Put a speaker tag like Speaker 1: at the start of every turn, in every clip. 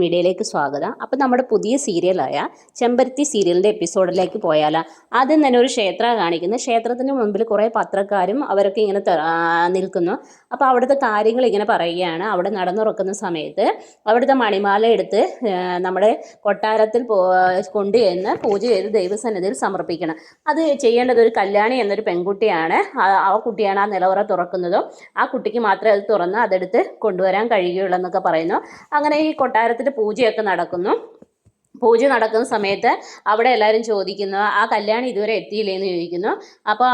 Speaker 1: മീഡിയയിലേക്ക് സ്വാഗതം. അപ്പം നമ്മുടെ പുതിയ സീരിയലായ ചെമ്പരത്തി സീരിയലിന്റെ എപ്പിസോഡിലേക്ക് പോയാൽ ആദ്യം തന്നെ ഒരു ക്ഷേത്ര കാണിക്കുന്നു. ക്ഷേത്രത്തിന് മുമ്പിൽ കുറേ പത്രക്കാരും അവരൊക്കെ ഇങ്ങനെ നിൽക്കുന്നു. അപ്പോൾ അവിടുത്തെ കാര്യങ്ങൾ ഇങ്ങനെ പറയുകയാണ്. അവിടെ നടന്നുറക്കുന്ന സമയത്ത് അവിടുത്തെ മണിമാല എടുത്ത് നമ്മുടെ കൊട്ടാരത്തിൽ കൊണ്ടുചെന്ന് പൂജ ചെയ്ത് ദൈവസന്നിധിയിൽ സമർപ്പിക്കണം. അത് ചെയ്യേണ്ടത് ഒരു കല്യാണി എന്നൊരു പെൺകുട്ടിയാണ്. ആ കുട്ടിയാണ് ആ നിലവറ തുറക്കുന്നതും. ആ കുട്ടിക്ക് മാത്രമേ അത് തുറന്ന് അതെടുത്ത് കൊണ്ടുവരാൻ കഴിയുകയുള്ളൂ എന്നൊക്കെ പറയുന്നു. അങ്ങനെ ഈ കൊട്ടാരത്തിൽ പൂജയൊക്കെ നടക്കുന്നു. പൂജ നടക്കുന്ന സമയത്ത് അവിടെ എല്ലാവരും ചോദിക്കുന്നു ആ കല്യാണി ഇതുവരെ എത്തിയില്ലേന്ന് ചോദിക്കുന്നു. അപ്പോൾ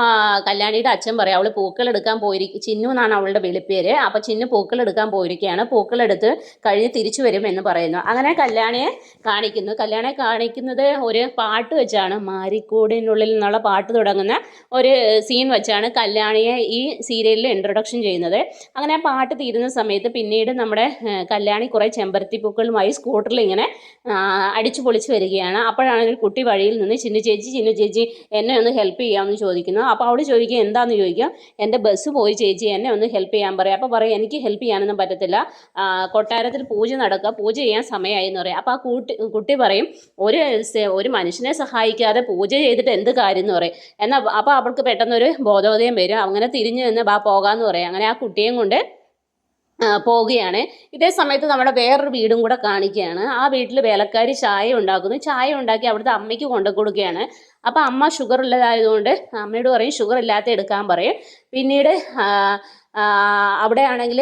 Speaker 1: കല്യാണിയുടെ അച്ഛൻ പറയും അവൾ പൂക്കൾ എടുക്കാൻ പോയിരിക്കും ചിന്നു എന്നാണ് അവളുടെ വെളിപ്പേര്. അപ്പോൾ ചിന്നു പൂക്കൾ എടുക്കാൻ പോയിരിക്കുകയാണ് പൂക്കളെടുത്ത് കഴിഞ്ഞ് തിരിച്ചു വരും എന്ന് പറയുന്നു. അങ്ങനെ കല്യാണിയെ കാണിക്കുന്നു. കല്യാണിയെ കാണിക്കുന്നത് ഒരു പാട്ട് വെച്ചാണ്. മാരിക്കൂടിനുള്ളിൽ നിന്നുള്ള പാട്ട് തുടങ്ങുന്ന ഒരു സീൻ വെച്ചാണ് കല്യാണിയെ ഈ സീരിയലിൽ ഇൻട്രൊഡക്ഷൻ ചെയ്യുന്നത്. അങ്ങനെ ആ പാട്ട് തീരുന്ന സമയത്ത് പിന്നീട് നമ്മുടെ കല്യാണി കുറേ ചെമ്പരത്തി പൂക്കളുമായി സ്കൂട്ടറിൽ ഇങ്ങനെ ആ, അടിച്ചു പൊളിച്ച് വരികയാണ്. അപ്പോഴാണ് ഒരു കുട്ടി വഴിയിൽ നിന്ന് ചിന്നു ചേച്ചി ചിന്നു ചേച്ചി എന്നെ ഒന്ന് ഹെൽപ്പ് ചെയ്യാമെന്ന് ചോദിക്കുന്നു. അപ്പോൾ അവിടെ ചോദിക്കുക എന്താണെന്ന് ചോദിക്കുക? എന്റെ ബസ് പോയി ചേച്ചി എന്നെ ഒന്ന് ഹെൽപ്പ് ചെയ്യാൻ പറയാം. അപ്പോൾ പറയും എനിക്ക് ഹെൽപ്പ് ചെയ്യാനൊന്നും പറ്റത്തില്ല. കൊട്ടാരത്തിൽ പൂജ നടക്കുക. പൂജ ചെയ്യാൻ സമയമായി എന്ന് പറയും. അപ്പോൾ ആ കൂട്ടി കുട്ടി പറയും ഒരു ഒരു മനുഷ്യനെ സഹായിക്കാതെ പൂജ ചെയ്തിട്ട് എന്ത് കാര്യം? എന്ന് പറയും. എന്നാൽ അപ്പോൾ അവൾക്ക് പെട്ടെന്നൊരു ബോധോദയം വരും. അങ്ങനെ തിരിഞ്ഞു നിന്ന് ബാ പോകാമെന്ന് പറയും. അങ്ങനെ ആ കുട്ടിയെയും കൊണ്ട് പോവുകയാണ്. ഇതേ സമയത്ത് നമ്മുടെ വേറൊരു വീടും കൂടെ കാണിക്കുകയാണ്. ആ വീട്ടിൽ വേലക്കാരി ചായ ഉണ്ടാക്കുന്നു. ചായ ഉണ്ടാക്കി അവിടുത്തെ അമ്മയ്ക്ക് കൊണ്ടു കൊടുക്കുകയാണ് അപ്പോൾ അമ്മ ഷുഗർ ഉള്ളതായതുകൊണ്ട് അമ്മയോട് പറയും ഷുഗർ ഇല്ലാത്ത എടുക്കാൻ പറയും. പിന്നീട് അവിടെ ആണെങ്കിൽ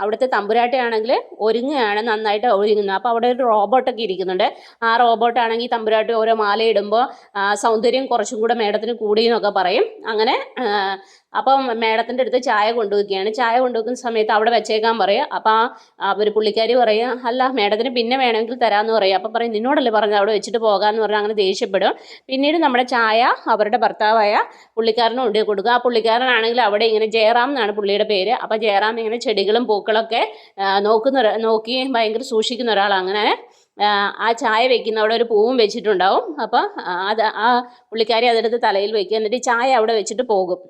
Speaker 1: അവിടുത്തെ തമ്പുരാട്ടിയാണെങ്കിൽ ഒരുങ്ങുകയാണ് നന്നായിട്ട് ഒരുങ്ങുന്നത് അപ്പോൾ അവിടെ ഒരു റോബോട്ടൊക്കെ ഇരിക്കുന്നുണ്ട്. ആ റോബോട്ടാണെങ്കിൽ തമ്പുരാട്ടി ഓരോ മാല ഇടുമ്പോൾ സൗന്ദര്യം കുറച്ചും കൂടെ മേഡത്തിന് കൂടി എന്നൊക്കെ പറയും. അങ്ങനെ അപ്പം മേഡത്തിന്റെ അടുത്ത് ചായ കൊണ്ടുവയ്ക്കുകയാണ്. ചായ കൊണ്ടുവയ്ക്കുന്ന സമയത്ത് അവിടെ വെച്ചേക്കാൻ പറയും. അപ്പോൾ ആ ഒരു പുള്ളിക്കാരി പറയും അല്ല മേഡത്തിന് പിന്നെ വേണമെങ്കിൽ തരാമെന്ന് പറയും. അപ്പം പറയും നിന്നോടല്ലേ പറഞ്ഞത്? അവിടെ വെച്ചിട്ട് പോകാമെന്ന് പറഞ്ഞാൽ അങ്ങനെ ദേഷ്യപ്പെടും. പിന്നീട് നമ്മുടെ ചായ അവരുടെ ഭർത്താവായ പുള്ളിക്കാരനും ഉണ്ട്. കൊടുക്കുക. ആ പുള്ളിക്കാരനാണെങ്കിൽ അവിടെ ഇങ്ങനെ ജയറാം എന്നാണ് പുള്ളിയുടെ പേര്. അപ്പോൾ ജയറാം ഇങ്ങനെ ചെടികളും പൂക്കളൊക്കെ നോക്കുന്ന നോക്കി ഭയങ്കര സൂക്ഷിക്കുന്ന ഒരാളാണ് അങ്ങനെ ആ, ആ ചായ വെക്കുന്ന അവിടെ ഒരു പൂവും വെച്ചിട്ടുണ്ടാവും. അപ്പോൾ അത് ആ പുള്ളിക്കാരി അതെടുത്ത് തലയിൽ വെക്കുക എന്നിട്ട് ചായ അവിടെ വെച്ചിട്ട് പോകും.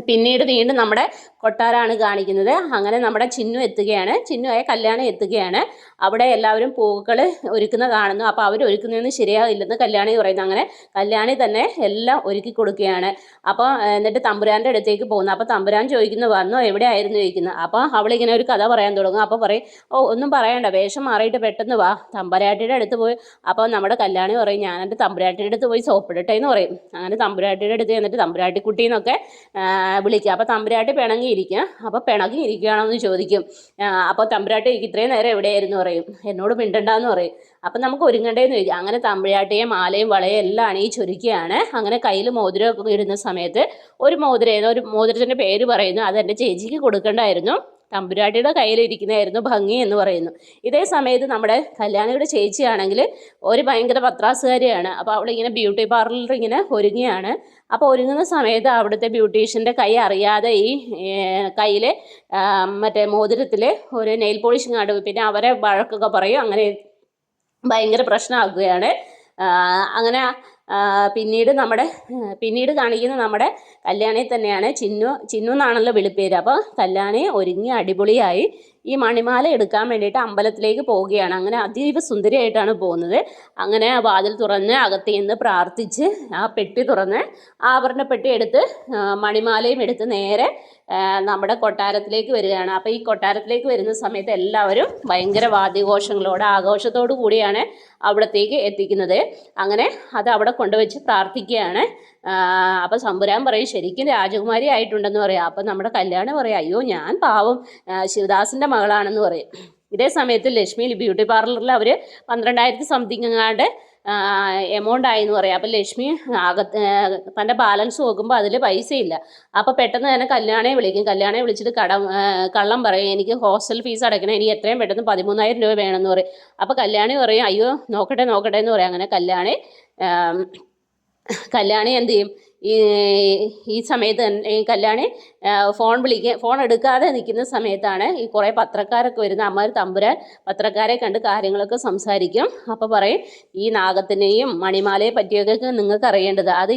Speaker 1: പിന്നീട് വീണ്ടും നമ്മുടെ കൊട്ടാരമാണ് കാണിക്കുന്നത്. അങ്ങനെ നമ്മുടെ ചിന്നു എത്തുകയാണ്. ചിന്നുവായ കല്യാണം എത്തുകയാണ്. അവിടെ എല്ലാവരും പൂക്കൾ ഒരുക്കുന്ന കാണുന്നു അപ്പോൾ അവർ ഒരുക്കുന്നതൊന്നും ശരിയാകില്ലെന്ന് കല്യാണി പറയുന്നു. അങ്ങനെ കല്യാണി തന്നെ എല്ലാം ഒരുക്കി കൊടുക്കുകയാണ്. അപ്പോൾ എന്നിട്ട് തമ്പുരാന്റെ അടുത്തേക്ക് പോകുന്നു. അപ്പോൾ തമ്പുരാൻ ചോദിക്കുന്നു വന്നോ? എവിടെയായിരുന്നു? ചോദിക്കുന്നു. അപ്പോൾ അവളിങ്ങനെ ഒരു കഥ പറയാൻ തുടങ്ങും. അപ്പോൾ പറയും ഓ ഒന്നും പറയണ്ട. വേഷം മാറിയിട്ട് പെട്ടെന്ന് വാ. തമ്പുരാട്ടിയുടെ അടുത്ത് പോയി. അപ്പോൾ നമ്മുടെ കല്യാണി പറയും ഞാൻ എന്റെ തമ്പുരാട്ടിയുടെ അടുത്ത് പോയി സോപ്പിടട്ടെ എന്ന് പറയും. അങ്ങനെ തമ്പുരാട്ടിയുടെ അടുത്ത് ചെന്നിട്ട് തമ്പുരാട്ടിക്കുട്ടി എന്നൊക്കെ വിളിക്കുക അപ്പോൾ തമ്പുരാട്ടി പിണങ്ങിയിരിക്കുക അപ്പോൾ പിണങ്ങി എന്ന് ചോദിക്കും അപ്പോൾ തമ്പുരാട്ടി എനിക്ക് ഇത്രയും നേരം എവിടെയായിരുന്നു പറയും. എന്നോട് മിണ്ടണ്ടെന്ന് പറയും. അപ്പം നമുക്ക് ഒരുങ്ങണ്ടേന്ന് ചോദിക്കും. അങ്ങനെ തമ്പുരാട്ടിയെ മാലയും വളയും എല്ലാം അണിയിച്ചൊരുക്കുകയാണ് അങ്ങനെ കയ്യിൽ മോതിരമൊക്കെ ഇടുന്ന സമയത്ത് ഒരു മോതിരം ഒരു മോതിരത്തിന്റെ പേര് പറയുന്നു. അത് എന്റെ ചേച്ചിക്ക് കൊടുക്കേണ്ടായിരുന്നു. തമ്പുരാട്ടിയുടെ കയ്യിലിരിക്കുന്നതായിരുന്നു ഭംഗി എന്ന് പറയുന്നു. ഇതേ സമയത്ത് നമ്മുടെ കല്യാണിയുടെ ചേച്ചിയാണെങ്കിൽ ഒരു ഭയങ്കര പത്രാസുകാരിയാണ്. അപ്പോൾ അവളിങ്ങനെ ബ്യൂട്ടി പാർലറിൽ ഇങ്ങനെ ഒരുങ്ങിയാണ് അപ്പോൾ ഒരുങ്ങുന്ന സമയത്ത് അവിടുത്തെ ബ്യൂട്ടീഷ്യന്റെ കൈ അറിയാതെ ഈ കയ്യിൽ മറ്റേ മോതിരത്തിൽ ഒരു നെയിൽ പോളിഷ് കാണും പിന്നെ അവരെ വഴക്കൊക്കെ പറയും. അങ്ങനെ ഭയങ്കര പ്രശ്നമാക്കുകയാണ് അങ്ങനെ പിന്നീട് നമ്മുടെ പിന്നീട് കാണിക്കുന്ന നമ്മുടെ കല്യാണി തന്നെയാണ് ചിന്നു ചിന്നു എന്നാണല്ലോ വിളിപ്പേര്. അപ്പോൾ കല്യാണി ഒരുങ്ങി അടിപൊളിയായി. ഈ മണിമാല എടുക്കാൻ വേണ്ടിയിട്ട് അമ്പലത്തിലേക്ക് പോവുകയാണ്. അങ്ങനെ അതീവ സുന്ദരിയായിട്ടാണ് പോകുന്നത്. അങ്ങനെ ആ വാതിൽ തുറന്ന് അകത്ത് നിന്ന് പ്രാർത്ഥിച്ച് ആ പെട്ടി തുറന്ന് ആഭരണ പെട്ടി എടുത്ത് മണിമാലയും എടുത്ത് നേരെ നമ്മുടെ കൊട്ടാരത്തിലേക്ക് വരികയാണ്. അപ്പോൾ ഈ കൊട്ടാരത്തിലേക്ക് വരുന്ന സമയത്ത് എല്ലാവരും ഭയങ്കര വാദ്യഘോഷങ്ങളോട് ആഘോഷത്തോടു കൂടിയാണ് അവിടത്തേക്ക് എത്തിക്കുന്നത്. അങ്ങനെ അത് അവിടെ കൊണ്ടുവച്ച് പ്രാർത്ഥിക്കുകയാണ്. അപ്പോൾ സമ്പുരാൻ പറയും ശരിക്കും രാജകുമാരി ആയിട്ടുണ്ടെന്ന് പറയാം. അപ്പോൾ നമ്മുടെ കല്യാണം പറയാം അയ്യോ ഞാൻ പാവം ശിവദാസിന്റെ മകളാണെന്ന് പറയും. ഇതേ സമയത്ത് ലക്ഷ്മി ബ്യൂട്ടി പാർലറിൽ അവർ പന്ത്രണ്ടായിരത്തി സംതിങ് എങ്ങാണ്ട് എമൗണ്ട് ആയി എന്ന് പറയാം. അപ്പം ലക്ഷ്മി അകത്ത് തന്റെ ബാലൻസ് നോക്കുമ്പോൾ അതിൽ പൈസയില്ല. അപ്പോൾ പെട്ടെന്ന് തന്നെ കല്യാണെ വിളിക്കും. കല്യാണെ വിളിച്ചിട്ട് കടം കള്ളം പറയും. എനിക്ക് ഹോസ്റ്റൽ ഫീസ് അടയ്ക്കണം. എനിക്ക് എത്രയും പെട്ടെന്ന് പതിമൂന്നായിരം രൂപ വേണമെന്ന് പറയും. അപ്പോൾ കല്യാണി പറയും അയ്യോ നോക്കട്ടെ നോക്കട്ടെ എന്ന് പറയും. അങ്ങനെ കല്യാണി കല്യാണി എന്ത് ചെയ്യും? ഈ സമയത്ത് തന്നെ ഈ കല്യാണി ഫോൺ വിളിക്കുക ഫോൺ എടുക്കാതെ നിൽക്കുന്ന സമയത്താണ് ഈ കുറേ പത്രക്കാരൊക്കെ വരുന്ന അമ്മ തമ്പുരാൻ പത്രക്കാരെ കണ്ട് കാര്യങ്ങളൊക്കെ സംസാരിക്കും. അപ്പോൾ പറയും ഈ നാഗത്തിനെയും മണിമാലയെ പറ്റിയൊക്കെ നിങ്ങൾക്ക് അറിയേണ്ടത് അത്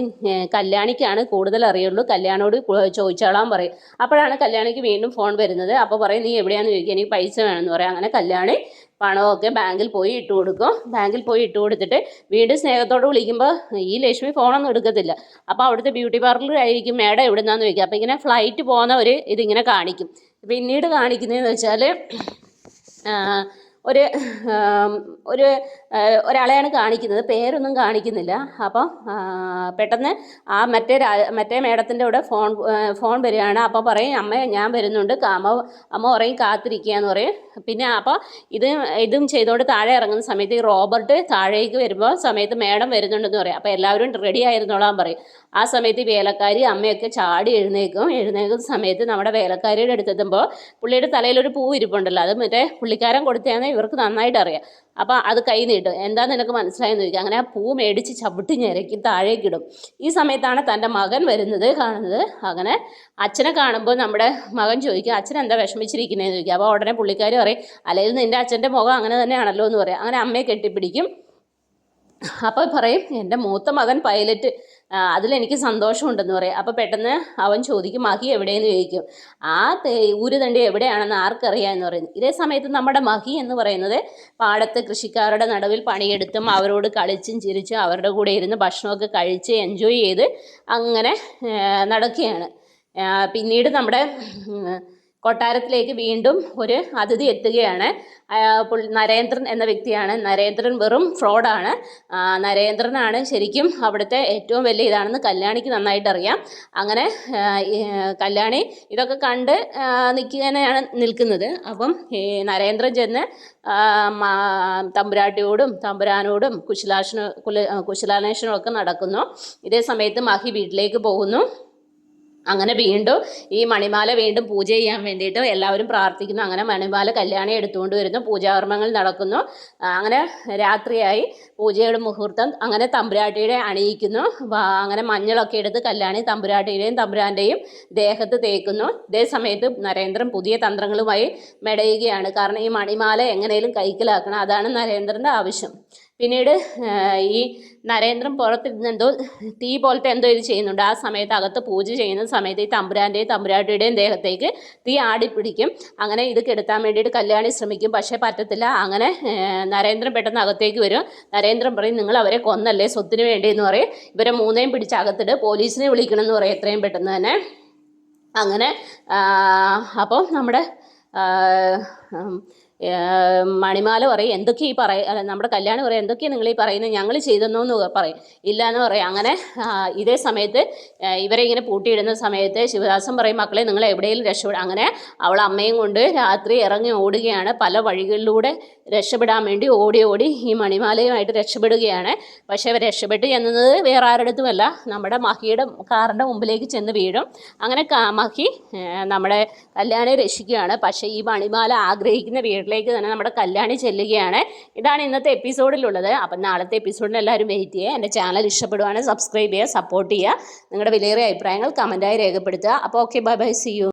Speaker 1: കല്യാണിക്കാണ് കൂടുതൽ അറിയുള്ളൂ. കല്യാണോട് ചോദിച്ചോളാൻ പറയും. അപ്പോഴാണ് കല്യാണിക്ക് വീണ്ടും ഫോൺ വരുന്നത്. അപ്പോൾ പറയും നീ എവിടെയാണെന്ന് ചോദിക്കുക? എനിക്ക് പൈസ വേണമെന്ന് പറയും. അങ്ങനെ കല്യാണി പണമൊക്കെ ബാങ്കിൽ പോയി ഇട്ട് കൊടുക്കും. ബാങ്കിൽ പോയി ഇട്ട് കൊടുത്തിട്ട് വീണ്ടും സ്നേഹത്തോട് വിളിക്കുമ്പോൾ ഈ ലക്ഷ്മി ഫോണൊന്നും എടുക്കത്തില്ല. അപ്പോൾ അവിടുത്തെ ബ്യൂട്ടി പാർലറായിരിക്കും മേഡം എവിടെ നിന്നാന്ന് ചോദിക്കുക. അപ്പോൾ ഇങ്ങനെ ഫ്ലൈറ്റ് പോകുന്നവർ ഇതിങ്ങനെ കാണിക്കും. പിന്നീട് കാണിക്കുന്നതെന്ന് വെച്ചാൽ ഒരു ഒരു ഒരാളെയാണ് കാണിക്കുന്നത്. പേരൊന്നും കാണിക്കുന്നില്ല. അപ്പം പെട്ടെന്ന് ആ മറ്റേ മറ്റേ മേഡത്തിന്റെ കൂടെ ഫോൺ ഫോൺ വരികയാണ്. അപ്പോൾ പറയും അമ്മ ഞാൻ വരുന്നുണ്ട്. അമ്മ അമ്മ പറയും കാത്തിരിക്കുക എന്ന് പറയും. പിന്നെ അപ്പോൾ ഇത് ഇതും ചെയ്തുകൊണ്ട് താഴെ ഇറങ്ങുന്ന സമയത്ത് ഈ റോബർട്ട് താഴേക്ക് വരുമ്പോൾ സമയത്ത് മേഡം വരുന്നുണ്ടെന്ന് പറയും. അപ്പോൾ എല്ലാവരും റെഡി ആയിരുന്നോളാൻ പറയും. ആ സമയത്ത് വേലക്കാരി അമ്മയൊക്കെ ചാടി എഴുന്നേക്കും. എഴുന്നേക്കുന്ന സമയത്ത് നമ്മുടെ വേലക്കാരിയുടെ അടുത്തെത്തുമ്പോൾ പുള്ളിയുടെ തലയിലൊരു പൂ ഇരിപ്പുണ്ടല്ലോ അത് മറ്റേ പുള്ളിക്കാരൻ കൊടുത്തതാണെന്ന് ഇവർക്ക് നന്നായിട്ട് അറിയാം. അപ്പോൾ അത് കൈ നീട്ടും. എന്താ നിനക്ക് മനസ്സിലായെന്ന് ചോദിക്കുക അങ്ങനെ ആ പൂ മേടിച്ച് ചവിട്ടി ഞെരക്കി താഴേക്കിടും ഈ സമയത്താണ് തന്റെ മകൻ വരുന്നത് കാണുന്നത്. അങ്ങനെ അച്ഛനെ കാണുമ്പോൾ നമ്മുടെ മകൻ ചോദിക്കും അച്ഛൻ എന്താ വിഷമിച്ചിരിക്കുന്നതെന്ന് ചോദിക്കുക അപ്പോൾ ഉടനെ പുള്ളിക്കാർ പറയും അല്ലെങ്കിൽ നിന്റെ അച്ഛന്റെ മുഖം അങ്ങനെ തന്നെയാണല്ലോ എന്ന് പറയാം. അങ്ങനെ അമ്മയെ കെട്ടിപ്പിടിക്കും. അപ്പോൾ പറയും എന്റെ മൂത്ത മകൻ പൈലറ്റ് അതിലെനിക്ക് സന്തോഷമുണ്ടെന്ന് പറയും. അപ്പോൾ പെട്ടെന്ന് അവൻ ചോദിക്കും മഹി എവിടെയെന്ന് ചോദിക്കും. ആ തേ ഊരുതണ്ടി എവിടെയാണെന്ന് ആർക്കറിയാമെന്ന് പറയുന്നു ഇതേ സമയത്ത് നമ്മുടെ മഹി എന്ന് പറയുന്നത് പാടത്ത് കൃഷിക്കാരുടെ നടുവിൽ പണിയെടുത്തും അവരോട് കളിച്ചും ചിരിച്ചും അവരുടെ കൂടെ ഇരുന്ന് ഭക്ഷണമൊക്കെ കഴിച്ച് എൻജോയ് ചെയ്ത് അങ്ങനെ നടക്കുകയാണ്. പിന്നീട് നമ്മുടെ കൊട്ടാരത്തിലേക്ക് വീണ്ടും ഒരു അതിഥി എത്തുകയാണ്. നരേന്ദ്രൻ എന്ന വ്യക്തിയാണ്. നരേന്ദ്രൻ വെറും ഫ്രോഡാണ്. നരേന്ദ്രനാണ് ശരിക്കും അവിടുത്തെ ഏറ്റവും വലിയ ഇതാണെന്ന് കല്യാണിക്ക് നന്നായിട്ട് അറിയാം അങ്ങനെ കല്യാണി ഇതൊക്കെ കണ്ട് നിൽക്കുകയാണ് നിൽക്കുന്നത്. അപ്പം ഈ നരേന്ദ്രൻ ചെന്ന് തമ്പുരാട്ടിയോടും തമ്പുരാനോടും കുശലാശനോ കുല കുശലാന്വേഷണവും ഒക്കെ നടക്കുന്നു. ഇതേ സമയത്ത് മഹി വീട്ടിലേക്ക് പോകുന്നു. അങ്ങനെ വീണ്ടും ഈ മണിമാല വീണ്ടും പൂജ ചെയ്യാൻ വേണ്ടിയിട്ട് എല്ലാവരും പ്രാർത്ഥിക്കുന്നു. അങ്ങനെ മണിമാല കല്യാണം എടുത്തുകൊണ്ട് വരുന്നു. പൂജാകർമ്മങ്ങൾ നടക്കുന്നു. അങ്ങനെ രാത്രിയായി പൂജയുടെ മുഹൂർത്തം. അങ്ങനെ തമ്പുരാട്ടിയുടെ അണിയിക്കുന്നു. അങ്ങനെ മഞ്ഞളൊക്കെ എടുത്ത് കല്യാണി തമ്പുരാട്ടിയുടെയും തമ്പുരാന്റെയും ദേഹത്ത് തേക്കുന്നു. ഇതേ സമയത്ത് നരേന്ദ്രൻ പുതിയ തന്ത്രങ്ങളുമായി മെടയുകയാണ്. കാരണം ഈ മണിമാല എങ്ങനെയും കൈക്കലാക്കണം. അതാണ് നരേന്ദ്രന്റെ ആവശ്യം. പിന്നീട് ഈ നരേന്ദ്രൻ പുറത്തിരുന്ന് എന്തോ തീ പോലത്തെ എന്തോ ഇത് ചെയ്യുന്നുണ്ട്. ആ സമയത്ത് അകത്ത് പൂജ ചെയ്യുന്ന സമയത്ത് ഈ തമ്പുരാന്റെയും തമ്പുരാട്ടിയുടെയും ദേഹത്തേക്ക് തീ ആടിപ്പിടിക്കും. അങ്ങനെ ഇത് കെടുത്താൻ വേണ്ടിയിട്ട് കല്യാണി ശ്രമിക്കും. പക്ഷേ പറ്റത്തില്ല. അങ്ങനെ നരേന്ദ്രൻ പെട്ടെന്ന് അകത്തേക്ക് വരും. നരേന്ദ്രൻ പറയും നിങ്ങൾ അവരെ കൊന്നല്ലേ? സ്വത്തിന് വേണ്ടി എന്ന് പറയും. ഇവരെ മൂന്നേയും പിടിച്ച് അകത്തിട്ട് പോലീസിനെ വിളിക്കണം എന്ന് പറയും എത്രയും പെട്ടെന്ന് തന്നെ. അങ്ങനെ അപ്പോൾ നമ്മുടെ മണിമാല പറയും എന്തൊക്കെ ഈ പറയ നമ്മുടെ കല്യാണം പറയും എന്തൊക്കെയാണ് നിങ്ങൾ ഈ പറയുന്നത്? ഞങ്ങൾ ചെയ്തെന്നോ എന്ന് പറയും. ഇല്ല എന്ന് പറയും. അങ്ങനെ ഇതേ സമയത്ത് ഇവരെ ഇങ്ങനെ പൂട്ടിയിടുന്ന സമയത്ത് ശിവദാസൻ പറയും മക്കളെ നിങ്ങൾ എവിടെയെങ്കിലും രക്ഷപ്പെടും അങ്ങനെ അവൾ അമ്മയും കൊണ്ട് രാത്രി ഇറങ്ങി ഓടുകയാണ്. പല വഴികളിലൂടെ രക്ഷപ്പെടാൻ വേണ്ടി ഓടി ഓടി ഈ മണിമാലയുമായിട്ട് രക്ഷപ്പെടുകയാണ്. പക്ഷേ രക്ഷപ്പെട്ട് ചെന്നത് വേറെ ആരുടെടുത്തുമല്ല നമ്മുടെ മഹിയുടെ കാറിന്റെ മുമ്പിലേക്ക് ചെന്ന് വീഴും. അങ്ങനെ മഹി നമ്മുടെ കല്യാണി രക്ഷിക്കുകയാണ്. പക്ഷേ ഈ മണിമാല ആഗ്രഹിക്കുന്ന വീട്ടിലേക്ക് തന്നെ നമ്മുടെ കല്യാണി ചെല്ലുകയാണ്. ഇതാണ് ഇന്നത്തെ എപ്പിസോഡിലുള്ളത്. അപ്പം നാളത്തെ എപ്പിസോഡിന് എല്ലാവരും വെയിറ്റ് ചെയ്യുക. എന്റെ ചാനൽ ഇഷ്ടപ്പെടുവാണെങ്കിൽ സബ്സ്ക്രൈബ് ചെയ്യുക സപ്പോർട്ട് ചെയ്യുക. നിങ്ങളുടെ വിലയേറിയ അഭിപ്രായങ്ങൾ കമന്റായി രേഖപ്പെടുത്തുക. അപ്പോൾ okay bye bye see you